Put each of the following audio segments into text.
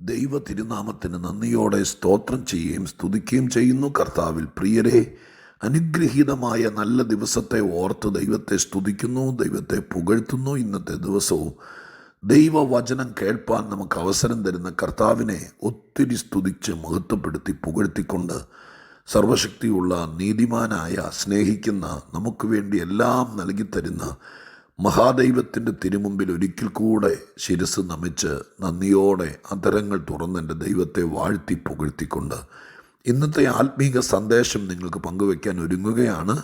ദൈവ തിരുനാമത്തിന് നന്ദിയോടെ സ്തോത്രം ചെയ്യുകയും സ്തുതിക്കുകയും ചെയ്യുന്നു. കർത്താവിൽ പ്രിയരെ അനുഗ്രഹീതമായ നല്ല ദിവസത്തെ ഓർത്ത് ദൈവത്തെ സ്തുതിക്കുന്നു ദൈവത്തെ പുകഴ്ത്തുന്നു. ഇന്നത്തെ ദിവസവും ദൈവവചനം കേൾപ്പാൻ നമുക്ക് അവസരം തരുന്ന കർത്താവിനെ ഒത്തിരി സ്തുതിച്ച് മഹത്വപ്പെടുത്തി പുകഴ്ത്തിക്കൊണ്ട് സർവശക്തിയുള്ള നീതിമാനായ സ്നേഹിക്കുന്ന നമുക്ക് വേണ്ടി എല്ലാം നൽകിത്തരുന്ന മഹാദൈവത്തിന്റെ തിരുമുമ്പിൽ ഒരിക്കൽ കൂടെ ശിരസ് നമിച്ച് നന്ദിയോടെ അന്തരങ്ങൾ തുറന്ന് എന്റെ ദൈവത്തെ വാഴ്ത്തി പുകഴ്ത്തിക്കൊണ്ട് ഇന്നത്തെ ആത്മീക സന്ദേശം നിങ്ങൾക്ക് പങ്കുവയ്ക്കാൻ ഒരുങ്ങുകയാണ്.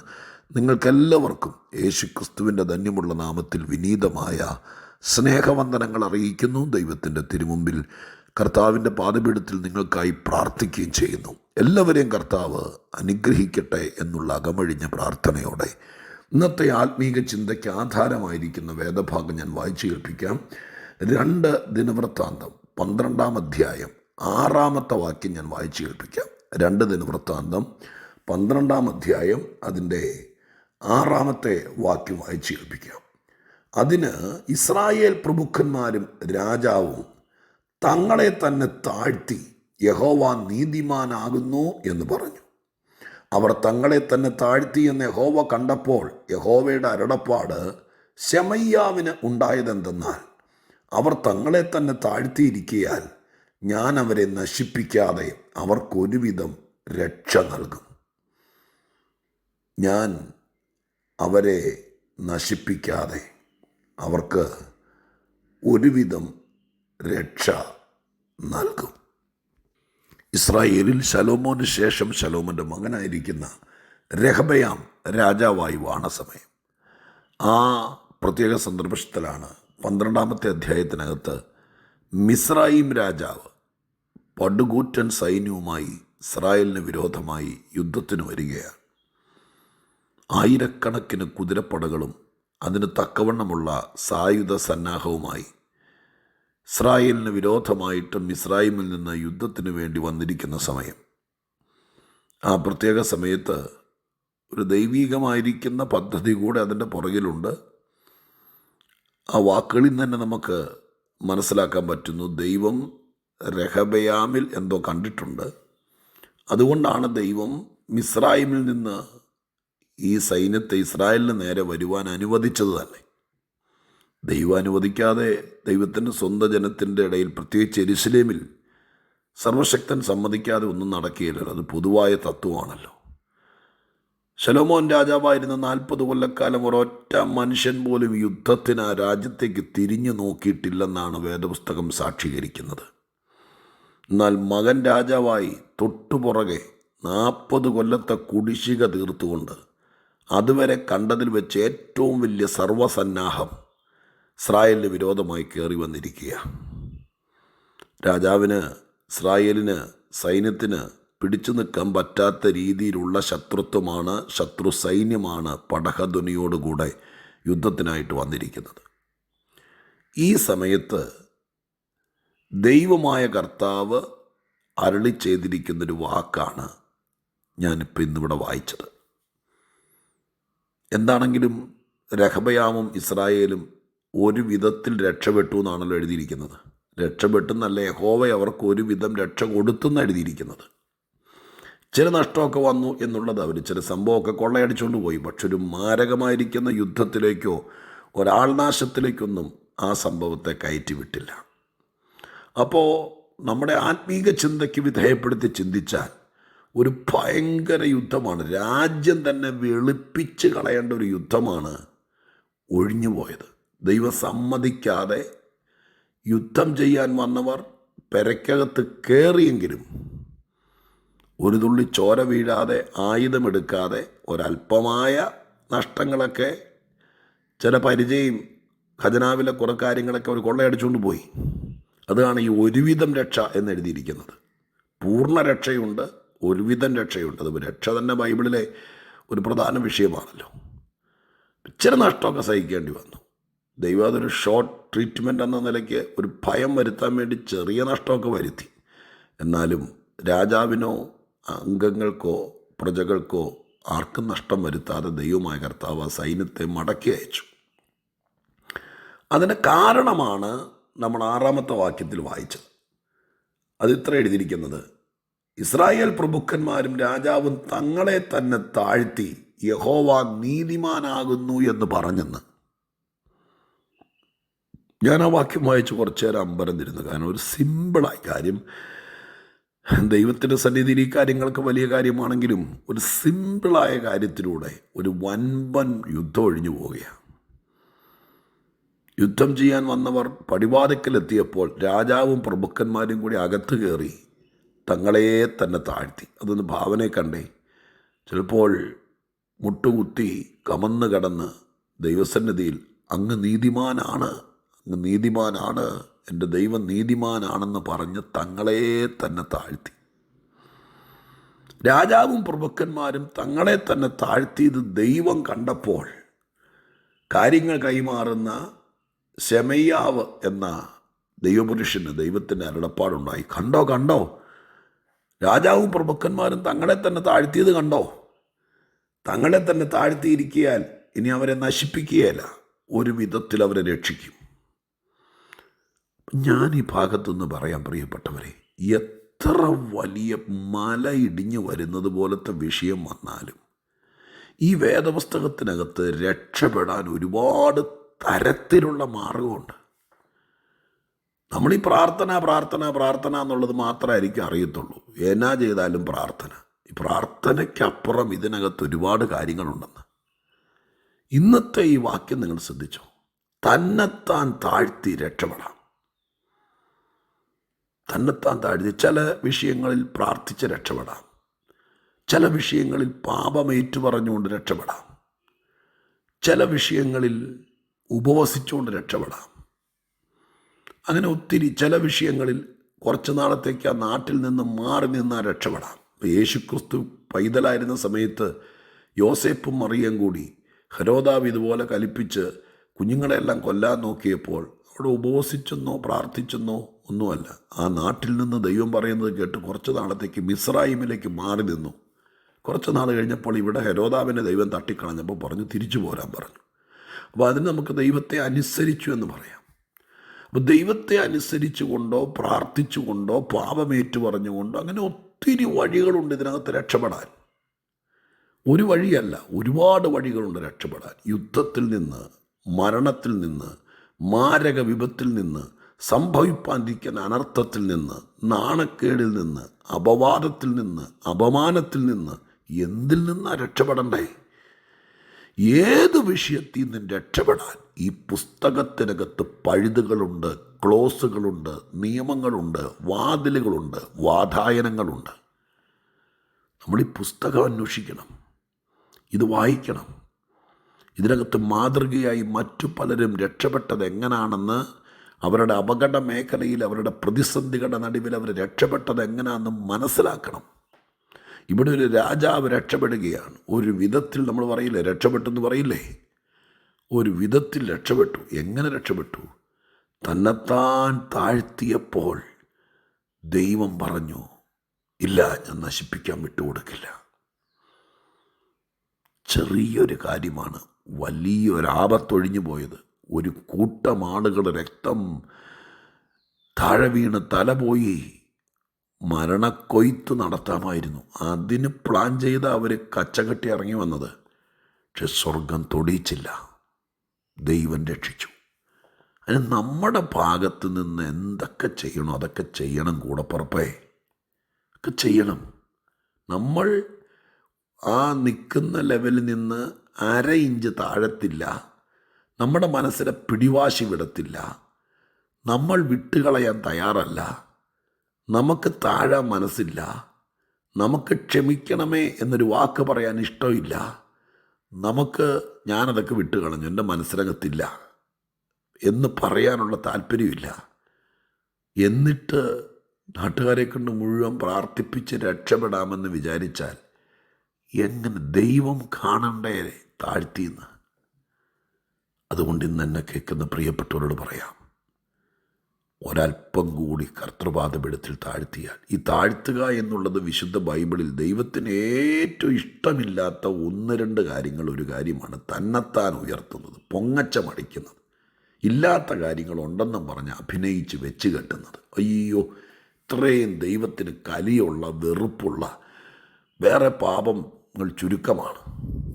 നിങ്ങൾക്കെല്ലാവർക്കും യേശു ക്രിസ്തുവിന്റെ ധന്യമുള്ള നാമത്തിൽ വിനീതമായ സ്നേഹവന്ദനങ്ങൾ അറിയിക്കുന്നു. ദൈവത്തിന്റെ തിരുമുമ്പിൽ കർത്താവിന്റെ പാതപീഠത്തിൽ നിങ്ങൾക്കായി പ്രാർത്ഥിക്കുകയും ചെയ്യുന്നു. എല്ലാവരെയും കർത്താവ് അനുഗ്രഹിക്കട്ടെ എന്നുള്ള അകമഴിഞ്ഞ പ്രാർത്ഥനയോടെ ഇന്നത്തെ ആത്മീക ചിന്തയ്ക്ക് ആധാരമായിരിക്കുന്ന വേദഭാഗം ഞാൻ വായിച്ചു കേൾപ്പിക്കാം. രണ്ട് ദിനവൃത്താന്തം പന്ത്രണ്ടാം അധ്യായം ആറാമത്തെ വാക്യം ഞാൻ വായിച്ചു കേൾപ്പിക്കാം. രണ്ട് ദിനവൃത്താന്തം പന്ത്രണ്ടാം അധ്യായം അതിന്റെ ആറാമത്തെ വാക്യം വായിച്ചു കേൾപ്പിക്കാം. അതിന് ഇസ്രായേൽ പ്രമുഖന്മാരും രാജാവും തങ്ങളെ തന്നെ താഴ്ത്തി യഹോവ നീതിമാനാകുന്നു എന്ന് പറഞ്ഞു. അവർ തങ്ങളെ തന്നെ താഴ്ത്തിയെന്ന് യഹോവ കണ്ടപ്പോൾ യഹോവയുടെ അരുടപ്പാട് ശമയ്യാവിന് ഉണ്ടായതെന്തെന്നാൽ അവർ തങ്ങളെ തന്നെ താഴ്ത്തിയിരിക്കയാൽ ഞാൻ അവരെ നശിപ്പിക്കാതെ അവർക്കൊരുവിധം രക്ഷ നൽകും. ഞാൻ അവരെ നശിപ്പിക്കാതെ അവർക്ക് ഒരുവിധം രക്ഷ നൽകും. ഇസ്രായേലിൽ ശലോമോന് ശേഷം ശലോമോന്റെ മകനായിരിക്കുന്ന രഹബയാം രാജാവായി വാണ സമയം ആ പ്രത്യേക സന്ദർഭത്തിലാണ് പന്ത്രണ്ടാമത്തെ അധ്യായത്തിനകത്ത് മിസ്രൈം രാജാവ് പടുകൂറ്റൻ സൈന്യവുമായി ഇസ്രായേലിന് വിരോധമായി യുദ്ധത്തിന് വരികയാണ്. ആയിരക്കണക്കിന് കുതിരപ്പടകളും അതിന് തക്കവണ്ണമുള്ള സായുധ സന്നാഹവുമായി ഇസ്രായേലിന് വിരോധമായിട്ടും ഇസ്രായേലിൽ നിന്ന് യുദ്ധത്തിന് വേണ്ടി വന്നിരിക്കുന്ന സമയം. ആ പ്രത്യേക സമയത്ത് ഒരു ദൈവീകമായിരിക്കുന്ന പദ്ധതി കൂടെ അതിന്റെ പുറകിലുണ്ട്. ആ വാക്കുകളിൽ തന്നെ നമുക്ക് മനസ്സിലാക്കാൻ പറ്റുന്നു ദൈവം രഹബയാമിൽ എന്തോ കണ്ടിട്ടുണ്ട്. അതുകൊണ്ടാണ് ദൈവം മിസ്രായിമിൽ നിന്ന് ഈ സൈന്യത്തെ ഇസ്രായേലിന് നേരെ വരുവാൻ അനുവദിച്ചത് തന്നെ. ദൈവം അനുവദിക്കാതെ ദൈവത്തിന്റെ സ്വന്തം ജനത്തിന്റെ ഇടയിൽ പ്രത്യേകിച്ച് എരുസലേമിൽ സർവശക്തൻ സമ്മതിക്കാതെ ഒന്നും നടക്കുകയില്ലല്ലോ. അത് പൊതുവായ തത്വമാണല്ലോ. ശലോമോൻ രാജാവായിരുന്ന നാൽപ്പത് കൊല്ലക്കാലം ഒരൊറ്റ മനുഷ്യൻ പോലും യുദ്ധത്തിന് ആ രാജ്യത്തേക്ക് തിരിഞ്ഞു നോക്കിയിട്ടില്ലെന്നാണ് വേദപുസ്തകം സാക്ഷീകരിക്കുന്നത്. എന്നാൽ മകൻ രാജാവായി തൊട്ടുപുറകെ നാൽപ്പത് കൊല്ലത്തെ കുടിശ്ശിക തീർത്തുകൊണ്ട് അതുവരെ കണ്ടതിൽ വെച്ച് ഏറ്റവും വലിയ സർവസന്നാഹം ഇസ്രായേലിന് വിരോധമായി കയറി വന്നിരിക്കുക രാജാവിന് ഇസ്രായേലിന് സൈന്യത്തിന് പിടിച്ചു നിൽക്കാൻ പറ്റാത്ത രീതിയിലുള്ള ശത്രുത്വമാണ് ശത്രു സൈന്യമാണ് പടഹധ്വനിയോടുകൂടെ യുദ്ധത്തിനായിട്ട് വന്നിരിക്കുന്നത്. ഈ സമയത്ത് ദൈവമായ കർത്താവ് അരളി ചെയ്തിരിക്കുന്നൊരു വാക്കാണ് ഞാനിപ്പോൾ ഇന്നിവിടെ വായിച്ചത്. എന്താണെങ്കിലും രഹബയാമും ഇസ്രായേലും ഒരു വിധത്തിൽ രക്ഷപ്പെട്ടു എന്നാണല്ലോ എഴുതിയിരിക്കുന്നത്. രക്ഷപ്പെട്ടെന്നല്ല യഹോവ അവർക്ക് ഒരു വിധം രക്ഷ കൊടുത്തെന്ന് എഴുതിയിരിക്കുന്നത്. ചില നഷ്ടമൊക്കെ വന്നു എന്നുള്ളത് അവർ ചില സംഭവമൊക്കെ കൊള്ളയടിച്ചുകൊണ്ട് പോയി. പക്ഷെ ഒരു മാരകമായിരിക്കുന്ന യുദ്ധത്തിലേക്കോ ഒരാൾനാശത്തിലേക്കൊന്നും ആ സംഭവത്തെ കയറ്റിവിട്ടില്ല. അപ്പോൾ നമ്മുടെ ആത്മീക ചിന്തയ്ക്ക് വിധേയപ്പെടുത്തി ചിന്തിച്ചാൽ ഒരു ഭയങ്കര യുദ്ധമാണ്. രാജ്യം തന്നെ വെളുപ്പിച്ച് കളയേണ്ട ഒരു യുദ്ധമാണ് ഒഴിഞ്ഞു പോയത് ദൈവം സമ്മതിക്കാതെ യുദ്ധം ചെയ്യാൻ വന്നവർ പെരക്കകത്ത് കയറിയെങ്കിലും ഒരു തുള്ളി ചോര വീഴാതെ ആയുധമെടുക്കാതെ ഒരല്പമായ നഷ്ടങ്ങളൊക്കെ ചില പരിചയം ഖജനാവിലെ കുറേ കാര്യങ്ങളൊക്കെ അവർ കൊള്ളയടിച്ചുകൊണ്ട് പോയി. അതാണ് ഈ ഒരുവിധം രക്ഷ എന്നെഴുതിയിരിക്കുന്നത് പൂർണ രക്ഷയുണ്ട് ഒരുവിധം രക്ഷയുണ്ട്. അത് രക്ഷ തന്നെ ബൈബിളിലെ ഒരു പ്രധാന വിഷയമാണല്ലോ. ഇച്ചിരി നഷ്ടമൊക്കെ സഹിക്കേണ്ടി വന്നു. ദൈവം ഷോർട്ട് ട്രീറ്റ്മെന്റ് എന്ന നിലയ്ക്ക് ഒരു ഭയം വരുത്താൻ വേണ്ടി ചെറിയ നഷ്ടമൊക്കെ വരുത്തി. എന്നാലും രാജാവിനോ അംഗങ്ങൾക്കോ പ്രജകൾക്കോ ആർക്കും നഷ്ടം വരുത്താതെ ദൈവമായ കർത്താവ് ആ സൈന്യത്തെ മടക്കി അയച്ചു. അതിന് കാരണമാണ് നമ്മൾ ആറാമത്തെ വാക്യത്തിൽ വായിച്ചത്. അതിത്ര എഴുതിയിരിക്കുന്നത്. ഇസ്രായേൽ പ്രഭുക്കന്മാരും രാജാവും തങ്ങളെ തന്നെ താഴ്ത്തി യഹോവ നീതിമാനാകുന്നു എന്ന് പറഞ്ഞെന്ന്. ഞാൻ ആ വാക്യം വായിച്ച് കുറച്ചു നേരം അമ്പരം തിരുന്നു. കാരണം ഒരു സിമ്പിളായ കാര്യം. ദൈവത്തിന്റെ സന്നിധിയിൽ ഈ കാര്യങ്ങൾക്ക് വലിയ കാര്യമാണെങ്കിലും ഒരു സിമ്പിളായ കാര്യത്തിലൂടെ ഒരു വൻപൻ യുദ്ധം ഒഴിഞ്ഞു പോവുകയാണ്. യുദ്ധം ചെയ്യാൻ വന്നവർ പടിവാതിക്കലെത്തിയപ്പോൾ രാജാവും പ്രഭുക്കന്മാരും കൂടി അകത്ത് കയറി തങ്ങളെ തന്നെ താഴ്ത്തി. അതൊന്ന് ഭാവനയെ കണ്ടേ. ചിലപ്പോൾ മുട്ടുകുത്തി കമന്ന് കടന്ന് ദൈവസന്നിധിയിൽ അങ്ങ് നീതിമാനാണ് നീതിമാനാണ്. എന്റെ ദൈവം നീതിമാനാണെന്ന് പറഞ്ഞ് തങ്ങളെ തന്നെ താഴ്ത്തി. രാജാവും പ്രഭുക്കന്മാരും തങ്ങളെ തന്നെ താഴ്ത്തിയത് ദൈവം കണ്ടപ്പോൾ കാര്യങ്ങൾ കൈമാറുന്ന ശമയ്യാവ് എന്ന ദൈവപുരുഷന് ദൈവത്തിന്റെ അരുളപ്പാടുണ്ടായി. കണ്ടോ കണ്ടോ? രാജാവും പ്രഭുക്കന്മാരും തങ്ങളെ തന്നെ താഴ്ത്തിയത് കണ്ടോ? തങ്ങളെ തന്നെ താഴ്ത്തിയിരിക്കിയാൽ ഇനി അവരെ നശിപ്പിക്കുകയല്ല. ഒരു വിധത്തിൽ അവരെ രക്ഷിക്കും. ഞാൻ ഈ ഭാഗത്തുനിന്ന് പറയാം പ്രിയപ്പെട്ടവരെ. എത്ര വലിയ മല ഇടിഞ്ഞു വരുന്നത് പോലത്തെ വിഷയം വന്നാലും ഈ വേദപുസ്തകത്തിനകത്ത് രക്ഷപ്പെടാൻ ഒരുപാട് തരത്തിലുള്ള മാർഗമുണ്ട്. നമ്മൾ ഈ പ്രാർത്ഥന പ്രാർത്ഥന പ്രാർത്ഥന എന്നുള്ളത് മാത്രമായിരിക്കും അറിയത്തുള്ളൂ. എന്നാ ചെയ്താലും പ്രാർത്ഥന. ഈ പ്രാർത്ഥനയ്ക്കപ്പുറം ഇതിനകത്ത് ഒരുപാട് കാര്യങ്ങളുണ്ടെന്ന്. ഇന്നത്തെ ഈ വാക്യം നിങ്ങൾ ശ്രദ്ധിച്ചോ? തന്നെത്താൻ താഴ്ത്തി രക്ഷപ്പെടാം. തന്നെത്താൻ താഴ്ത്തി ചില വിഷയങ്ങളിൽ പ്രാർത്ഥിച്ച് രക്ഷപ്പെടാം. ചില വിഷയങ്ങളിൽ പാപമേറ്റു പറഞ്ഞുകൊണ്ട് രക്ഷപ്പെടാം. ചില വിഷയങ്ങളിൽ ഉപവസിച്ചുകൊണ്ട് രക്ഷപ്പെടാം. അങ്ങനെ ഒത്തിരി ചില വിഷയങ്ങളിൽ കുറച്ച് നാളത്തേക്ക് ആ നാട്ടിൽ നിന്ന് മാറി നിന്നാൽ രക്ഷപ്പെടാം. യേശുക്രിസ്തു പൈതലായിരുന്ന സമയത്ത് യോസേപ്പും മറിയം കൂടി ഹരോദാവ് ഇതുപോലെ കലിപ്പിച്ച് കുഞ്ഞുങ്ങളെല്ലാം കൊല്ലാൻ നോക്കിയപ്പോൾ അവിടെ ഉപവസിച്ചെന്നോ പ്രാർത്ഥിച്ചെന്നോ ഒന്നുമല്ല. ആ നാട്ടിൽ നിന്ന് ദൈവം പറയുന്നത് കേട്ട് കുറച്ച് നാളത്തേക്ക് മിസ്രൈമിലേക്ക് മാറി നിന്നു. കുറച്ച് നാൾ കഴിഞ്ഞപ്പോൾ ഇവിടെ ഹെരോദാവിനെ ദൈവം തട്ടിക്കളഞ്ഞപ്പോൾ പറഞ്ഞു തിരിച്ചു പോരാൻ പറഞ്ഞു. അപ്പോൾ അതിന് നമുക്ക് ദൈവത്തെ അനുസരിച്ചു എന്ന് പറയാം. അപ്പോൾ ദൈവത്തെ അനുസരിച്ചു കൊണ്ടോ പ്രാർത്ഥിച്ചു കൊണ്ടോ പാപമേറ്റു പറഞ്ഞുകൊണ്ടോ അങ്ങനെ ഒത്തിരി വഴികളുണ്ട് ഇതിനകത്ത് രക്ഷപ്പെടാൻ. ഒരു വഴിയല്ല ഒരുപാട് വഴികളുണ്ട് രക്ഷപ്പെടാൻ. യുദ്ധത്തിൽ നിന്ന് മരണത്തിൽ നിന്ന് മാരക വിപത്തിൽ നിന്ന് സംഭവിപ്പാതിരിക്കുന്ന അനർത്ഥത്തിൽ നിന്ന് നാണക്കേടിൽ നിന്ന് അപവാദത്തിൽ നിന്ന് അപമാനത്തിൽ നിന്ന് എന്തിൽ നിന്നാ രക്ഷപ്പെടണ്ടേ? ഏത് വിഷയത്തിൽ നിന്ന് രക്ഷപ്പെടാൻ ഈ പുസ്തകത്തിനകത്ത് പഴുതുകളുണ്ട് ക്ലോസുകളുണ്ട് നിയമങ്ങളുണ്ട് വാതിലുകളുണ്ട് വാതായനങ്ങളുണ്ട്? നമ്മൾ ഈ പുസ്തകം അന്വേഷിക്കണം. ഇത് വായിക്കണം. ഇതിനകത്ത് മാതൃകയായി മറ്റു പലരും രക്ഷപ്പെട്ടത് എങ്ങനാണെന്ന് അവരുടെ അപകട മേഖലയിൽ അവരുടെ പ്രതിസന്ധികളുടെ നടുവിൽ അവർ രക്ഷപ്പെട്ടത് എങ്ങനെയാണെന്ന് മനസ്സിലാക്കണം. ഇവിടെ ഒരു രാജാവ് രക്ഷപ്പെടുകയാണ്. ഒരു വിധത്തിൽ നമ്മൾ പറയില്ലേ രക്ഷപ്പെട്ടെന്ന് പറയില്ലേ? ഒരു വിധത്തിൽ രക്ഷപ്പെട്ടു. എങ്ങനെ രക്ഷപ്പെട്ടു? തന്നെത്താൻ താഴ്ത്തിയപ്പോൾ ദൈവം പറഞ്ഞു ഇല്ല ഞാൻ നശിപ്പിക്കാൻ വിട്ടുകൊടുക്കില്ല. ചെറിയൊരു കാര്യമാണ് വലിയൊരു ആപത്തൊഴിഞ്ഞു പോയത്. ഒരു കൂട്ടം ആളുകൾ രക്തം താഴെ വീണ് തല പോയി മരണക്കൊയ്ത്ത് നടത്താമായിരുന്നു. അതിന് പ്ലാൻ ചെയ്ത് അവർ കച്ചകെട്ടി ഇറങ്ങി വന്നത്. പക്ഷെ സ്വർഗം തൊടിയിച്ചില്ല. ദൈവം രക്ഷിച്ചു. അതിന് നമ്മുടെ ഭാഗത്ത് നിന്ന് എന്തൊക്കെ ചെയ്യണോ അതൊക്കെ ചെയ്യണം കൂടപ്പുറപ്പേ. ഒക്കെ ചെയ്യണം. നമ്മൾ ആ നിൽക്കുന്ന ലെവലിൽ നിന്ന് അര ഇഞ്ച് താഴത്തില്ല. നമ്മുടെ മനസ്സിനെ പിടിവാശി വിടത്തില്ല. നമ്മൾ വിട്ടുകളയാൻ തയ്യാറല്ല. നമുക്ക് താഴാൻ മനസ്സില്ല. നമുക്ക് ക്ഷമിക്കണമേ എന്നൊരു വാക്ക് പറയാൻ ഇഷ്ടമില്ല. നമുക്ക് ഞാനതൊക്കെ വിട്ടുകളഞ്ഞു. എന്റെ മനസ്സിനകത്തില്ല എന്ന് പറയാനുള്ള താല്പര്യമില്ല. എന്നിട്ട് നാട്ടുകാരെ കൊണ്ട് മുഴുവൻ പ്രാർത്ഥിപ്പിച്ച് രക്ഷപ്പെടാമെന്ന് വിചാരിച്ചാൽ എങ്ങനെ ദൈവം കാണണ്ടേ? താഴ്ത്തിയെന്ന്. അതുകൊണ്ട് ഇന്ന് എന്നെ കേൾക്കുന്ന പ്രിയപ്പെട്ടവരോട് പറയാം. ഒരല്പം കൂടി കർത്തൃപാദപീഠത്തിൽ താഴ്ത്തിയാൽ ഈ താഴ്ത്തുക എന്നുള്ളത് വിശുദ്ധ ബൈബിളിൽ ദൈവത്തിന് ഏറ്റവും ഇഷ്ടമില്ലാത്ത ഒന്ന് രണ്ട് കാര്യങ്ങൾ ഒരു കാര്യമാണ് തന്നെത്താൻ ഉയർത്തുന്നത് പൊങ്ങച്ചമടിക്കുന്നത് ഇല്ലാത്ത കാര്യങ്ങൾ ഉണ്ടെന്നും പറഞ്ഞ് അഭിനയിച്ച് വെച്ച് കെട്ടുന്നത്. അയ്യോ ഇത്രയും ദൈവത്തിന് കലിയുള്ള വെറുപ്പുള്ള വേറെ പാപങ്ങൾ ചുരുക്കമാണ്.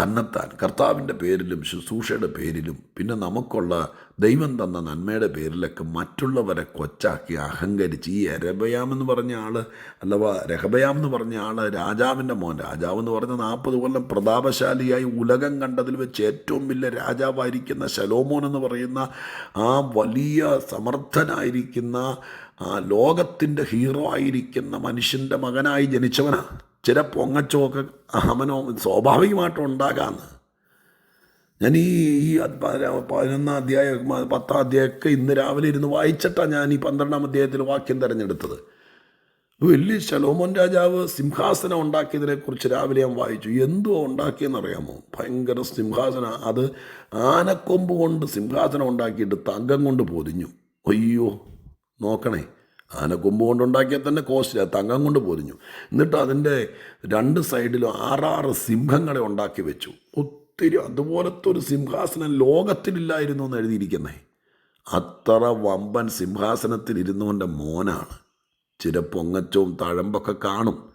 തന്നെത്താൻ കർത്താവിന്റെ പേരിലും ശുശ്രൂഷയുടെ പേരിലും പിന്നെ നമുക്കുള്ള ദൈവം തന്ന നന്മയുടെ പേരിലൊക്കെ മറ്റുള്ളവരെ കൊച്ചാക്കി അഹങ്കരിച്ച് ഈ എരബയാം എന്ന് പറഞ്ഞ ആൾ അല്ലവാ രഹബയാം എന്ന് പറഞ്ഞ ആൾ രാജാവിന്റെ മോൻ. രാജാവ് എന്ന് പറഞ്ഞ നാൽപ്പത് കൊല്ലം പ്രതാപശാലിയായി ഉലകം കണ്ടതിൽ വെച്ച് ഏറ്റവും വലിയ രാജാവായിരിക്കുന്ന ശലോമോൻ എന്ന് പറയുന്ന ആ വലിയ സമർത്ഥനായിരിക്കുന്ന ആ ലോകത്തിന്റെ ഹീറോ ആയിരിക്കുന്ന മനുഷ്യന്റെ മകനായി ജനിച്ചവനാണ്. ചില പൊങ്ങച്ചമൊക്കെ അമനോ സ്വാഭാവികമായിട്ടും ഉണ്ടാകാമെന്ന് ഞാൻ ഈ ഈ പതിനൊന്നാം അധ്യായം പത്താം അധ്യായമൊക്കെ ഇന്ന് രാവിലെ ഇരുന്ന് വായിച്ചിട്ടാണ് ഞാൻ ഈ പന്ത്രണ്ടാം അധ്യായത്തിൽ വാക്യം തിരഞ്ഞെടുത്തത്. വലിയ ശലോമോൻ രാജാവ് സിംഹാസനം ഉണ്ടാക്കിയതിനെക്കുറിച്ച് രാവിലെ ഞാൻ വായിച്ചു. എന്തോ ഉണ്ടാക്കിയെന്നറിയാമോ? ഭയങ്കര സിംഹാസനം അത് ആനക്കൊമ്പ് കൊണ്ട് സിംഹാസനം ഉണ്ടാക്കിയിട്ട് തങ്കം കൊണ്ട് പൊതിഞ്ഞു. അയ്യോ നോക്കണേ. ആനക്കൊമ്പ് കൊണ്ടുണ്ടാക്കിയാൽ തന്നെ കോസ്റ്റ് തങ്കം കൊണ്ട് പൊതിഞ്ഞു. എന്നിട്ട് അതിന്റെ രണ്ട് സൈഡിലും ആറാറ് സിംഹങ്ങളെ ഉണ്ടാക്കി വെച്ചു. ഒത്തിരി അതുപോലത്തെ ഒരു സിംഹാസനം ലോകത്തിലില്ലായിരുന്നു എന്ന് എഴുതിയിരിക്കുന്നേ. അത്ര വമ്പൻ സിംഹാസനത്തിൽ ഇരുന്നുകൊണ്ട് മോനാണ്. ചില പൊങ്ങച്ചവും തഴമ്പൊക്കെ കാണും.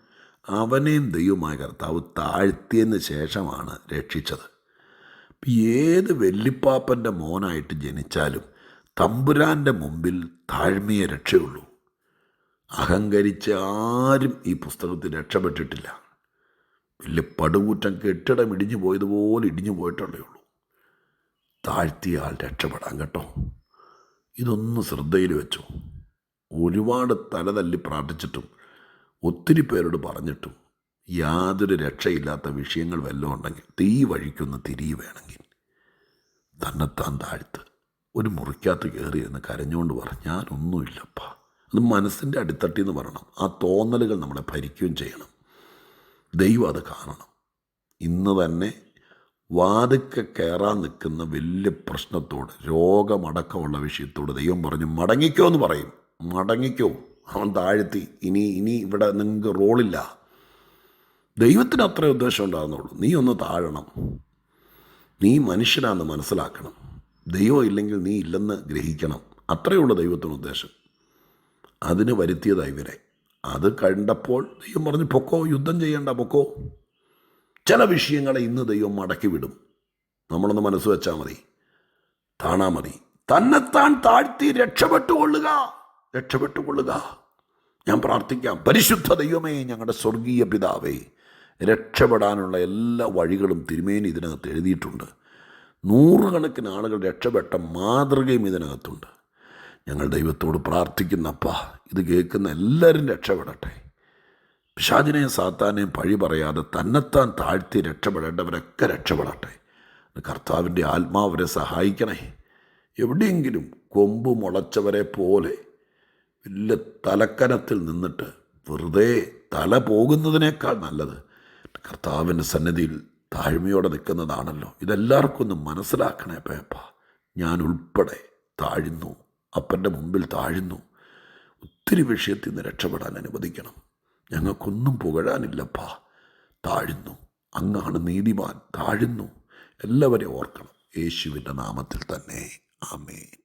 അവനെയും ദൈവമായ കർത്താവ് താഴ്ത്തിയതിന് ശേഷമാണ് രക്ഷിച്ചത്. ഏത് വെല്ലിപ്പാപ്പന്റെ മോനായിട്ട് ജനിച്ചാലും തമ്പുരാന്റെ മുമ്പിൽ താഴ്മയെ രക്ഷയുള്ളൂ. അഹങ്കരിച്ച് ആരും ഈ പുസ്തകത്തിൽ രക്ഷപ്പെട്ടിട്ടില്ല. വലിയ പടുകൂറ്റം കെട്ടിടം ഇടിഞ്ഞു പോയതുപോലെ ഇടിഞ്ഞു പോയിട്ടുള്ളേ ഉള്ളൂ. താഴ്ത്തിയാൽ രക്ഷപ്പെടാം കേട്ടോ. ഇതൊന്ന് ശ്രദ്ധയിൽ വെച്ചു. ഒരുപാട് തലതല്ലി പ്രാർത്ഥിച്ചിട്ടും ഒത്തിരി പേരോട് പറഞ്ഞിട്ടും യാതൊരു രക്ഷയില്ലാത്ത വിഷയങ്ങൾ വല്ലതും ഉണ്ടെങ്കിൽ തീ വഴിക്കൊന്ന് തിരികെ വേണമെങ്കിൽ. തന്നെത്താൻ താഴ്ത്ത്. ഒരു മുറിക്കകത്ത് കയറി എന്ന് കരഞ്ഞുകൊണ്ട് പറഞ്ഞു ഞാനൊന്നുമില്ലപ്പാ അത് മനസ്സിന്റെ അടിത്തട്ടി എന്ന് പറയണം ആ തോന്നലുകൾ നമ്മളെ ഭരിക്കുകയും ചെയ്യണം. ദൈവം അത് കാണണം. ഇന്ന് തന്നെ വാതുക്ക കയറാൻ നിൽക്കുന്ന വലിയ പ്രശ്നത്തോട് രോഗമടക്കമുള്ള വിഷയത്തോട് ദൈവം പറഞ്ഞു മടങ്ങിക്കോ എന്ന് പറയും. മടങ്ങിക്കോ. അവൻ താഴ്ത്തി ഇനി ഇനി ഇവിടെ നിങ്ങൾക്ക് റോളില്ല. ദൈവത്തിന് അത്ര ഉദ്ദേശം ഉണ്ടാകുന്നുള്ളൂ നീ ഒന്ന് താഴണം. നീ മനുഷ്യനാണെന്ന് മനസ്സിലാക്കണം. ദൈവം ഇല്ലെങ്കിൽ നീ ഇല്ലെന്ന് ഗ്രഹിക്കണം. അത്രയുള്ള ദൈവത്തിന് ഉദ്ദേശം അതിന് വരുത്തിയതായി ഇവരെ. അത് കണ്ടപ്പോൾ ദൈവം പറഞ്ഞു പൊക്കോ യുദ്ധം ചെയ്യണ്ട പൊക്കോ. ചില വിഷയങ്ങളെ ഇന്ന് ദൈവം മടക്കി വിടും. നമ്മളൊന്ന് മനസ്സ് വെച്ചാൽ മതി. താണാ മതി. തന്നെത്താൻ താഴ്ത്തി രക്ഷപ്പെട്ടുകൊള്ളുക. രക്ഷപ്പെട്ടുകൊള്ളുക. ഞാൻ പ്രാർത്ഥിക്കാം. പരിശുദ്ധ ദൈവമേ ഞങ്ങളുടെ സ്വർഗീയ പിതാവേ രക്ഷപ്പെടാനുള്ള എല്ലാ വഴികളും തിരുമേനി ഇതിനകത്ത് എഴുതിയിട്ടുണ്ട്. നൂറുകണക്കിന് ആളുകൾ രക്ഷപ്പെട്ട മാതൃകയും ഇതിനകത്തുണ്ട്. ഞങ്ങൾ ദൈവത്തോട് പ്രാർത്ഥിക്കുന്നപ്പ ഇത് കേൾക്കുന്ന എല്ലാവരും രക്ഷപ്പെടട്ടെ. പിശാചിനെയും സാത്താനെയും പഴി പറയാതെ തന്നെത്താൻ താഴ്ത്തി രക്ഷപ്പെടേണ്ടവരൊക്കെ രക്ഷപ്പെടട്ടെ. കർത്താവിന്റെ ആത്മാവരെ സഹായിക്കണേ. എവിടെയെങ്കിലും കൊമ്പ് മുളച്ചവരെ പോലെ വലിയ തലക്കനത്തിൽ നിന്നിട്ട് വെറുതെ തല പോകുന്നതിനേക്കാൾ നല്ലത്. കർത്താവിന്റെ സന്നിധിയിൽ താഴ്മയോടെ നിൽക്കുന്നതാണല്ലോ. ഇതെല്ലാവർക്കും ഒന്ന് മനസ്സിലാക്കണേ പേപ്പ. ഞാൻ ഉൾപ്പെടെ താഴ്ന്നു. അപ്പന്റെ മുമ്പിൽ താഴ്ന്നു. ഒത്തിരി വിഷയത്തിൽ നിന്ന് രക്ഷപ്പെടാൻ അനുവദിക്കണം. ഞങ്ങൾക്കൊന്നും പുകഴാനില്ലപ്പാ. താഴ്ന്നു. അങ്ങാണ് നീതിമാൻ. താഴ്ന്നു. എല്ലാവരെയും ഓർക്കണം. യേശുവിന്റെ നാമത്തിൽ തന്നെ. ആമേൻ.